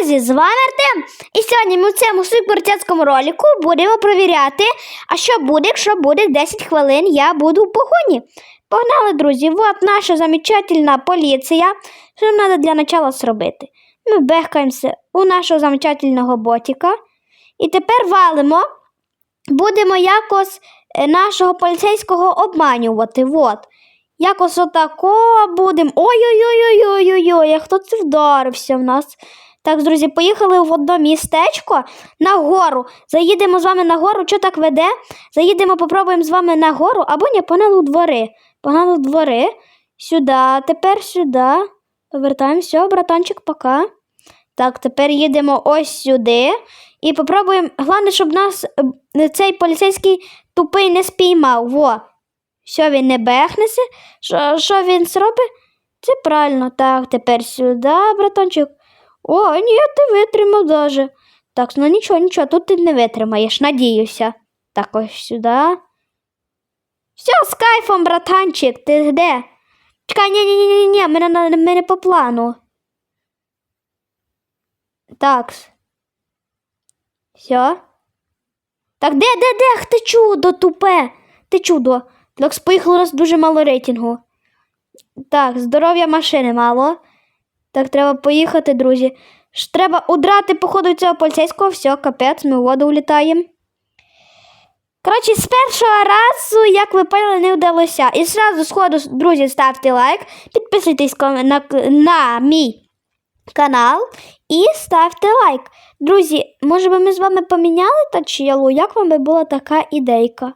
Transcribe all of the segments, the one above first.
Друзі, з вами Артем. І сьогодні ми в цьому суперцяцькому ролику будемо перевіряти, а що буде, якщо буде 10 хвилин, я буду в погоні. Погнали, друзі, от наша замечательна поліція. Що нам треба для початку зробити? Ми бехкаємося у нашого замечательного ботика. І тепер валимо. Будемо якось е, нашого поліцейського обманювати. От. Якось отако будемо. Ой-ой-ой-ой-ой-ой, а хто це вдарився в нас? Так, друзі, поїхали в одне містечко на гору. Заїдемо з вами на гору. Що так веде? Заїдемо, попробуємо з вами на гору, або ні, погнали у двори. Погнали двори. Сюди, тепер сюди. Повертаємося, братанчик, пока. Так, тепер їдемо ось сюди. І попробуємо. Головне, щоб нас е, цей поліцейський тупий не спіймав. Во. Що він не бехнеться? Що, що він зробить? Це правильно. Так, тепер сюди, братанчик. О, ні, ти витримав даже. Так, ну нічого, нічого, тут ти не витримаєш, надіюся. Так, ось сюди. Все, з кайфом, братанчик, ти де? Чекай, ні, ні, ні, ні, мене, мене по плану. Так. Все. Так, де, де, де? Ти чудо тупе. Ти чудо. Так, поїхало у нас дуже мало рейтингу. Так, здоров'я машини мало. Так, треба поїхати, друзі. Ж треба удрати, походу, цього поліцейського. Все, капець, ми в воду влітаємо. Коротше, з першого разу, як ви поняли, не вдалося. І зразу сходу, друзі, ставте лайк, підписуйтесь на, на мій канал і ставте лайк. Друзі, може би ми з вами поміняли тачілу? Як вам би була така ідейка?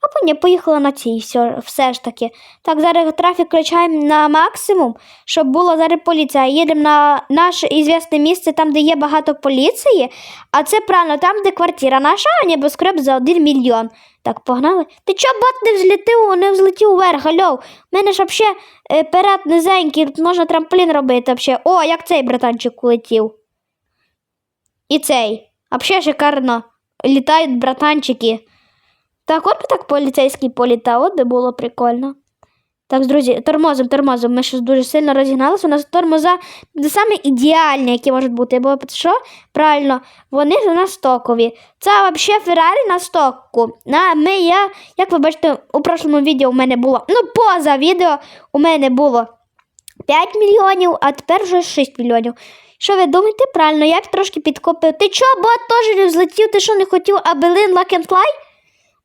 Або ні, поїхала на цій все, все ж таки. Так, зараз трафік включаємо на максимум, щоб було зараз поліція. Їдемо на наше ізвісне місце, там, де є багато поліції, а це правильно, там, де квартира наша, а небоскреб за 1 мільйон. Так, погнали. Ти чого бот не взлетів, не взлетів вверх, алло? У мене ж взагалі е, перед низенький, тут можна трамплін робити вообще. О, як цей братанчик улетів. І цей. Взагалі шикарно. Літають братанчики. Так, от би так поліцейський політав, от би було прикольно. Так, друзі, тормозом, тормозом. Ми щось дуже сильно розігналися. У нас тормоза не саме ідеальні, які можуть бути. Бо що? Правильно, вони ж на стокові. Це взагалі Феррарі на стоку. На, ми, я, як ви бачите, у прошлому відео у мене було. Ну, поза відео у мене було 5 мільйонів, а тепер вже 6 мільйонів. Що ви думаєте? Правильно, я б трошки підкопив. Ти чого, бот теж не взлетів? Ти що не хотів Абелин Лакенфлай?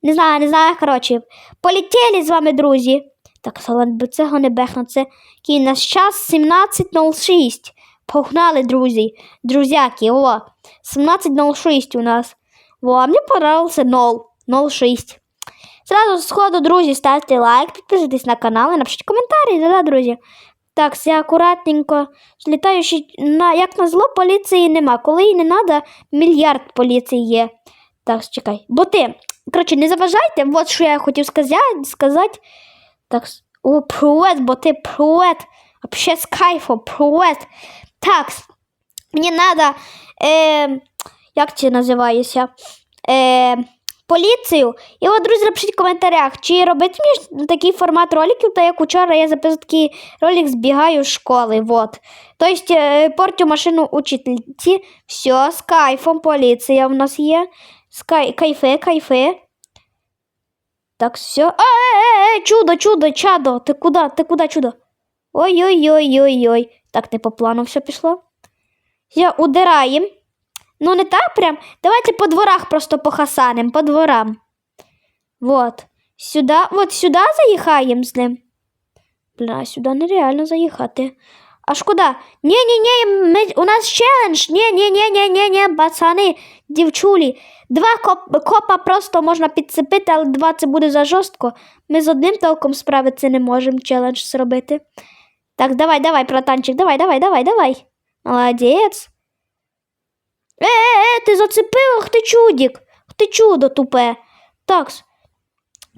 Не знаю, не знаю, коротше. Полетіли з вами, друзі. Так, би цього не бехна. Це який у нас час 17.06. Погнали, друзі. Друзяки, о. 17.06 у нас. А мені понравился 0. 0.6. Сразу сходу, друзі, ставте лайк, підписуйтесь на канал і напишіть коментарі, да, друзі. Так, все акуратненько. Злітаю ще на, як на зло, поліції нема. Коли їй не треба, мільярд поліції є. Так, чекай. Боти. Коротше, не заважайте, от що я хотів сказати. Так, о, привет, боти, привет. Вообще з кайфом, привет. Так, мені треба, е, як це називається? Е, поліцію. І от, друзі, напишіть в коментарях, чи робити мені такий формат роликів, та як учора я записав такий ролик збігаю з школи. Вот. Тобто, е, портю машину учительці. Все, з кайфом поліція в нас є. З кай... кайфе, кайфе. Так, все. А, е, е, е, чудо, чудо, чадо. Ти куди? Ти куди, чудо? Ой-ой-ой-ой-ой. Так, не по плану все пішло. Все, удираємо. Ну, не так прям. Давайте по дворах просто похасанем, по дворам. Вот. Сюда, вот сюди заїхаємо з ним. Бля, сюди нереально заїхати. Куди? Ні-ні-ні, ми, у нас челендж. Ні-ні-ні-ні-ні, пацани, дівчулі. Два коп, копа просто можна підцепити, але два це буде за жорстко. Ми з одним толком справитися не можемо челендж зробити. Так, давай, давай, братанчик, давай, давай, давай, давай. Молодець. Е, е, е, ти зацепив, ах ти чудік. Ти чудо тупе. Так.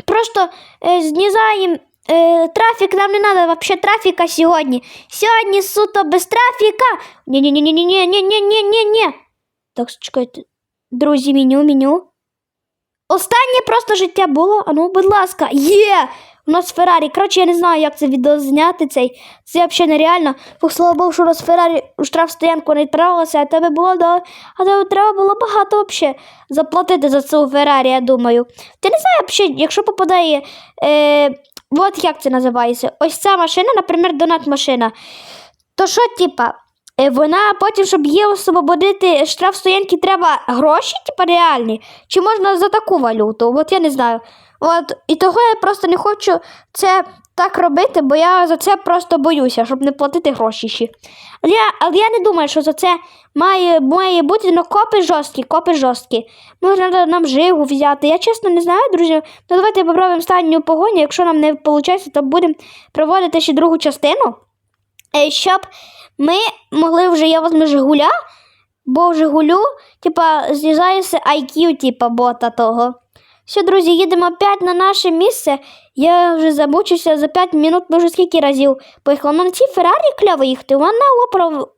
Просто е, знізаємо е, трафік, нам не треба взагалі трафіка сьогодні. Сьогодні суто без трафіка. Ні-ні-ні-ні-ні-ні-ні-ні-ні. Так, чекайте. Друзі, меню, меню. Останнє просто життя було. А ну, будь ласка, є! У нас Феррарі. Коротше, я не знаю, як це відео зняти цей. Це взагалі нереально. Фух, слава Богу, що у нас Феррарі у штрафстоянку не відправилося, а тебе було да. А тебе треба було багато взагалі заплатити за цю Феррарі, я думаю. Ти не знаю, взагалі, якщо попадає. Е, от як це називається? Ось ця машина, наприклад, донат машина. То що, типа, е, вона потім, щоб її освободити штраф стоянки, треба гроші, типа реальні? Чи можна за таку валюту? От я не знаю. От, і того я просто не хочу це так робити, бо я за це просто боюся, щоб не платити гроші ще. Але я, але я не думаю, що за це має, має бути ну, копи жорсткі, копи жорсткі. Можна нам жигу взяти. Я чесно не знаю, друзі. Ну давайте попробуємо останню погоню. Якщо нам не виходить, то будемо проводити ще другу частину. Е, Щоб ми могли вже я возьму Жигуля, бо в Жигулю, типа, з'їжджається IQ, типа, бота того. Все, друзі, їдемо опять на наше місце. Я вже забучуся за 5 минут, може скільки разів поїхала. Ну, на цій Феррарі кльово їхати, вона в, оправ...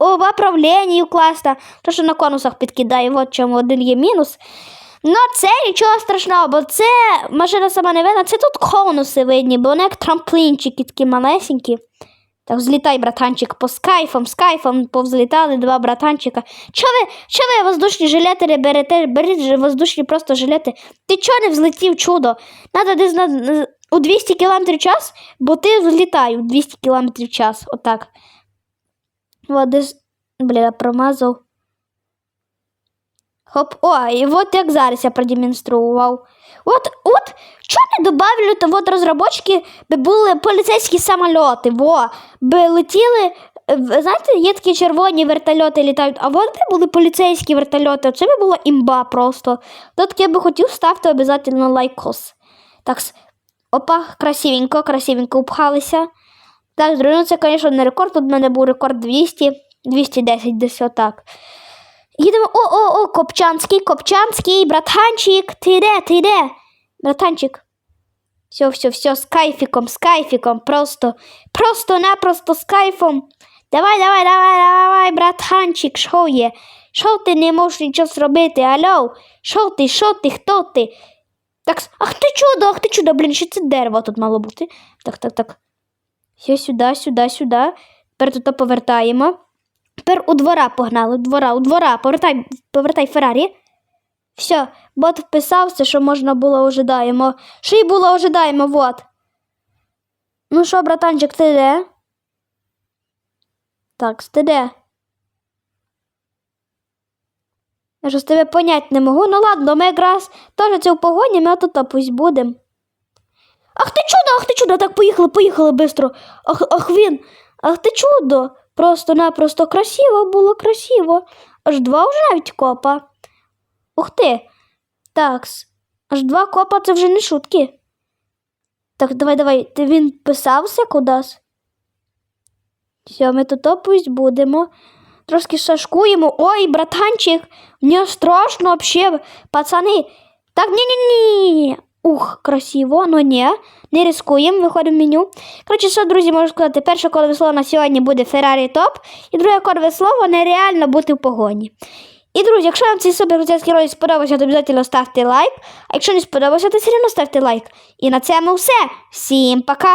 в, управлінні класна, то що на конусах підкидає, от чому один є мінус. Ну, це нічого страшного, бо це машина сама не видна, це тут конуси видні, бо вони як трамплінчики такі малесенькі. Так, взлітай, братанчик, по скайфом, кайфом повзлітали два братанчика. Чо ви, чо ви воздушні жилети не берете? Беріть воздушні просто жилети. Ти чо не взлетів чудо? Надо десь на, у 200 км в час, бо ти взлітай у 200 км в час. Отак. От десь, бля, промазав. Хоп, о, і от як зараз я продемонстрував. От, от, чого не добавили, то от розробочки би були поліцейські самольоти, во, би летіли, е, знаєте, є такі червоні вертольоти літають, а от би були поліцейські вертольоти, це би була імба просто. То таке би хотів, ставте обов'язково лайкос. Так, опа, красивенько, красивенько упхалися. Так, ну це, звісно, не рекорд, тут в мене був рекорд 200, 210, десь отак. Їдемо. О, о, о, Копчанський, Копчанський, братанчик, ти де, ти де? Братанчик. Все, все, все, з кайфіком, з кайфіком, просто, просто-напросто з кайфом. Давай, давай, давай, давай, братанчик, що є? Що ти не можеш нічого зробити? Алло? Що ти, що ти, хто ти? Так, ах ти чудо, ах ти чудо, блін, ще це дерево тут мало бути. Так, так, так. Все, сюди, сюди, сюди. Тепер тут повертаємо. Тепер у двора погнали, у двора, у двора. Повертай, повертай Феррарі. Все, бот вписався, що можна було ожидаємо. Що й було ожидаємо, вот. Ну що, братанчик, ти де? Так, ти де? Я ж з тебе понять не можу. Ну ладно, ми якраз теж це в погоні, ми отут пусть будемо. Ах ти чудо, ах ти чудо, так поїхали, поїхали бистро. Ах, ах він, ах ти чудо. Просто-напросто красиво було, красиво. Аж два вже навіть копа. Ух ти. Такс. Аж два копа це вже не шутки. Так, давай, давай. Ти він писався кудись? Все, ми тут пусть будемо. Трошки шашкуємо. Ой, братанчик, мені страшно вообще, пацани. Так, ні-ні-ні. Ух, красиво, ну ні, не рискуємо, виходимо в меню. Коротше, що, друзі, можу сказати, перше кодове слово на сьогодні буде Ferrari Top, і друге кодове слово нереально бути в погоні. І, друзі, якщо вам цей супергрузянський ролик сподобався, то обов'язково ставте лайк. А якщо не сподобався, то все одно ставте лайк. І на цьому все. Всім пока!